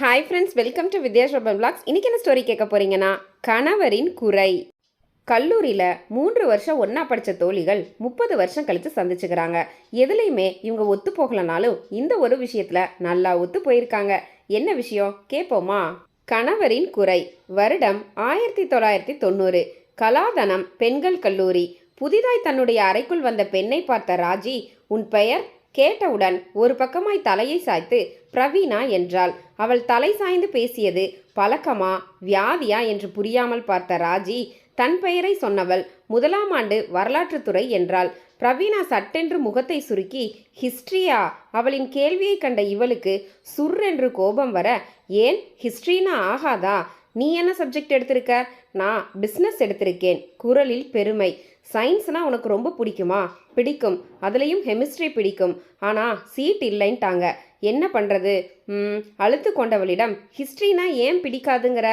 Hi friends welcome to Vidyashoban blogs இன்றைக்கி என்ன story கேட்க போகிறீங்கன்னா கணவரின் குறை. கல்லூரியில் மூன்று வருஷம் ஒன்றா படித்த தோழிகள் முப்பது வருஷம் கழித்து சந்திச்சுக்கிறாங்க. எதுலேயுமே இவங்க ஒத்து போகலனாலும் இந்த ஒரு விஷயத்தில் நல்லா ஒத்து போயிருக்காங்க. என்ன விஷயம்? கேட்போமா கணவரின் குறை. வருடம் ஆயிரத்தி தொள்ளாயிரத்தி தொண்ணூறு. கலாதனம் பெண்கள் கல்லூரி. புதிதாய் தன்னுடைய அறைக்குள் வந்த பெண்ணை பார்த்த ராஜி உன் பெயர் கேட்டவுடன் ஒரு பக்கமாய் தலையை சாய்த்து பிரவீனா என்றாள். அவள் தலை சாய்ந்து பேசியது பழக்கமா? வியாதியா? என்று புரியாமல் பார்த்த ராஜி தன் பெயரை சொன்னவள். முதலாம் ஆண்டு வரலாற்றுத்துறை என்றாள். பிரவீனா சட்டென்று முகத்தை சுருக்கி ஹிஸ்ட்ரியா? அவளின் கேள்வியை கண்ட இவளுக்கு சுர்ரென்று கோபம் வர ஏன்? ஹிஸ்ட்ரினா ஆகாதா? நீ என்ன சப்ஜெக்ட் எடுத்திருக்க? நான் பிஸ்னஸ் எடுத்திருக்கேன். குரலில் பெருமை. சயின்ஸ்னால் உனக்கு ரொம்ப பிடிக்குமா? பிடிக்கும். அதுலேயும் ஹெமிஸ்ட்ரி பிடிக்கும். ஆனால் சீட் இல்லைன்ட்டாங்க. என்ன பண்ணுறது அழுத்து கொண்டவளிடம் ஹிஸ்ட்ரினா ஏன் பிடிக்காதுங்கிற?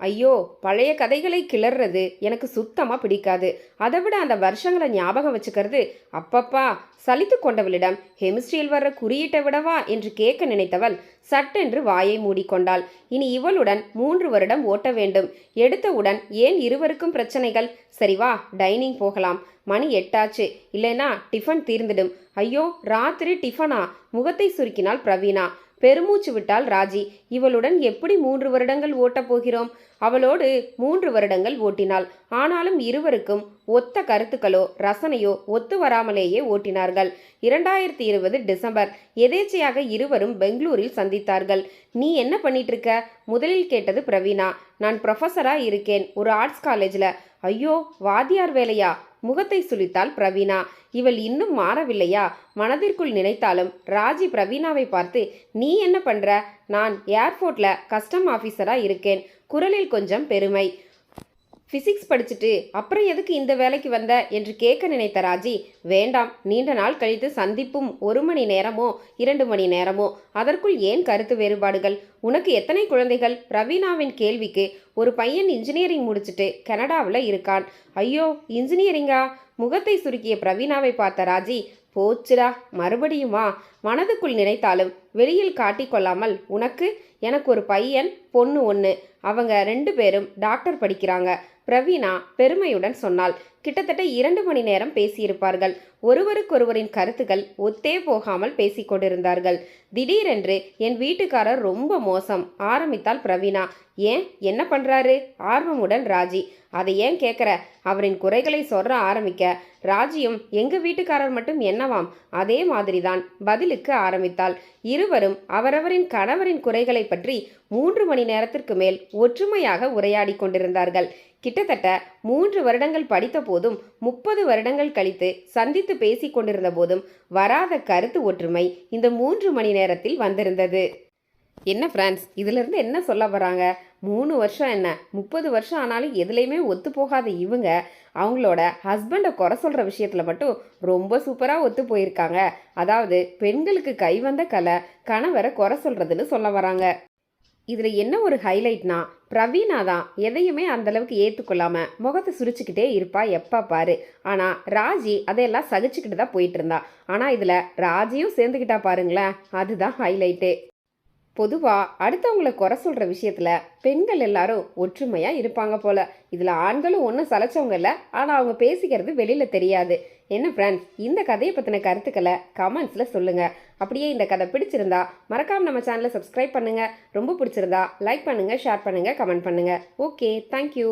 ஐயோ பழைய கதைகளை கிளறது எனக்கு சுத்தமாக பிடிக்காது. அதை விட அந்த வருஷங்களை ஞாபகம் வச்சுக்கிறது அப்பப்பா சலித்து கொண்டவளிடம் ஹெமிஸ்ட்ரியில் வர்ற குறியீட்டை விடவா? என்று கேட்க நினைத்தவள் சட்டென்று வாயை மூடிக்கொண்டாள். இனி இவளுடன் மூன்று வருடம் ஓட்ட வேண்டும். எடுத்தவுடன் ஏன் இருவருக்கும் பிரச்சனைகள்? சரி வா டைனிங் போகலாம். மணி எட்டாச்சு. இல்லைனா டிஃபன் தீர்ந்துடும். ஐயோ ராத்திரி டிஃபனா? முகத்தை சுருக்கினாள் பிரவீனா பெருமூச்சு விட்டாள் ராஜி இவளுடன் எப்படி மூன்று வருடங்கள் ஓட்டப் போகிறோம்? அவளோடு மூன்று வருடங்கள் ஓட்டினாள். ஆனாலும் இருவருக்கும் ஒத்த கருத்துக்களோ ரசனையோ ஒத்து வராமலேயே ஓட்டினார்கள். இரண்டாயிரத்தி இருபது டிசம்பர் எதேச்சையாக இருவரும் பெங்களூரில் சந்தித்தார்கள். நீ என்ன பண்ணிட்டு இருக்க? முதலில் கேட்டது பிரவீனா நான் ப்ரொஃபஸராக இருக்கேன். ஒரு ஆர்ட்ஸ் காலேஜில் ஐயோ வாத்தியார் வேலையா? முகத்தை சுழித்தாள் பிரவீனா இவள் இன்னும் மாறவில்லையா? மனதிற்குள் நினைத்தாலும் ராஜி பிரவீனாவை பார்த்து நீ என்ன பண்ற? நான் ஏர்போர்ட்ல கஸ்டம் ஆஃபீஸரா இருக்கேன். குரலில் கொஞ்சம் பெருமை. ஃபிசிக்ஸ் படிச்சுட்டு அப்புறம் எதுக்கு இந்த வேலைக்கு வந்த? என்று கேட்க நினைத்த ராஜி வேண்டாம் நீண்ட நாள் கழித்து சந்திப்பும் ஒரு மணி நேரமோ இரண்டு மணி நேரமோ அதற்குள் ஏன் கருத்து வேறுபாடுகள்? உனக்கு எத்தனை குழந்தைகள்? பிரவீனாவின் கேள்விக்கு ஒரு பையன் இன்ஜினியரிங் முடிச்சுட்டு கனடாவில் இருக்கான். ஐயோ இன்ஜினியரிங்கா முகத்தை சுருக்கிய பிரவீனாவை பார்த்த ராஜி போச்சுடா மறுபடியுமா மனதுக்குள் நினைத்தாலும் வெளியில் காட்டிக்கொள்ளாமல் உனக்கு? எனக்கு ஒரு பையன் பொண்ணு ஒன்று அவங்க ரெண்டு பேரும் டாக்டர் படிக்கிறாங்க. பிரவீனா பெருமையுடன் சொன்னாள். கிட்டத்தட்ட இரண்டு மணி நேரம் பேசியிருப்பார்கள். ஒருவருக்கொருவரின் கருத்துக்கள் ஒத்தே போகாமல் பேசிக்கொண்டிருந்தார்கள் திடீரென்று என் வீட்டுக்காரர் ரொம்ப மோசம் ஆரம்பித்தாள் பிரவீனா ஏன்? என்ன பண்றாரு? ஆர்வமுடன் ராஜி. அதை ஏன் கேட்குற அவரின் குறைகளை சொல்ற ஆரம்பிக்க. ராஜியும் எங்க வீட்டுக்காரர் மட்டும் என்னவாம்? அதே மாதிரிதான் பதிலுக்கு ஆரம்பித்தாள். இருவரும் அவரவரின் கணவரின் குறைகளை பற்றி மூன்று மணி நேரத்திற்கு மேல் ஒற்றுமையாக உரையாடி கொண்டிருந்தார்கள். கிட்டத்தட்ட மூன்று வருடங்கள் படித்த போதும் முப்பது வருடங்கள் கழித்து சந்தித்து பேசிக் கொண்டிருந்த போதும் வராத கருத்து ஒற்றுமை இந்த மூன்று மணி நேரத்தில் வந்திருந்தது. என்ன ஃப்ரெண்ட்ஸ் இதிலிருந்து என்ன சொல்ல வராங்க? மூணு வருஷம் என்ன? முப்பது வருஷம் ஆனாலும் எதுலேயுமே ஒத்து போகாத இவங்க அவங்களோட ஹஸ்பண்டை குறை சொல்கிற விஷயத்தில் மட்டும் ரொம்ப சூப்பராக ஒத்து போயிருக்காங்க. அதாவது பெண்களுக்கு கைவந்த கலை கணவரை குறை சொல்கிறதுன்னு சொல்ல வராங்க. இதில் என்ன ஒரு ஹைலைட்னா பிரவீனா தான் எதையுமே அந்தளவுக்கு ஏற்றுக்கொள்ளாமல் முகத்தை சுரிச்சுக்கிட்டே இருப்பா எப்பா பாரு. ஆனால் ராஜி அதையெல்லாம் சகிச்சுக்கிட்டு தான் போயிட்டு இருந்தா. ஆனால் இதில் ராஜியும் சேர்ந்துக்கிட்டா பாருங்களேன் அதுதான் ஹைலைட்டே பொதுவாக அடுத்தவங்கள குறை சொல்கிற விஷயத்தில் பெண்கள் எல்லாரும் ஒற்றுமையாக இருப்பாங்க போல். இதில் ஆண்களும் ஒன்றும் சலைச்சவங்க இல்லை. ஆனால் அவங்க பேசிக்கிறது வெளியில் தெரியாது. என்ன ஃப்ரெண்ட்ஸ் இந்த கதையை பற்றின கருத்துக்களை கமெண்ட்ஸில் சொல்லுங்கள் அப்படியே இந்த கதை பிடிச்சிருந்தா மறக்காமல் நம்ம சேனலை சப்ஸ்கிரைப் பண்ணுங்கள் ரொம்ப பிடிச்சிருந்தா லைக் பண்ணுங்கள் ஷேர் பண்ணுங்கள் கமெண்ட் பண்ணுங்கள் ஓகே தேங்க்யூ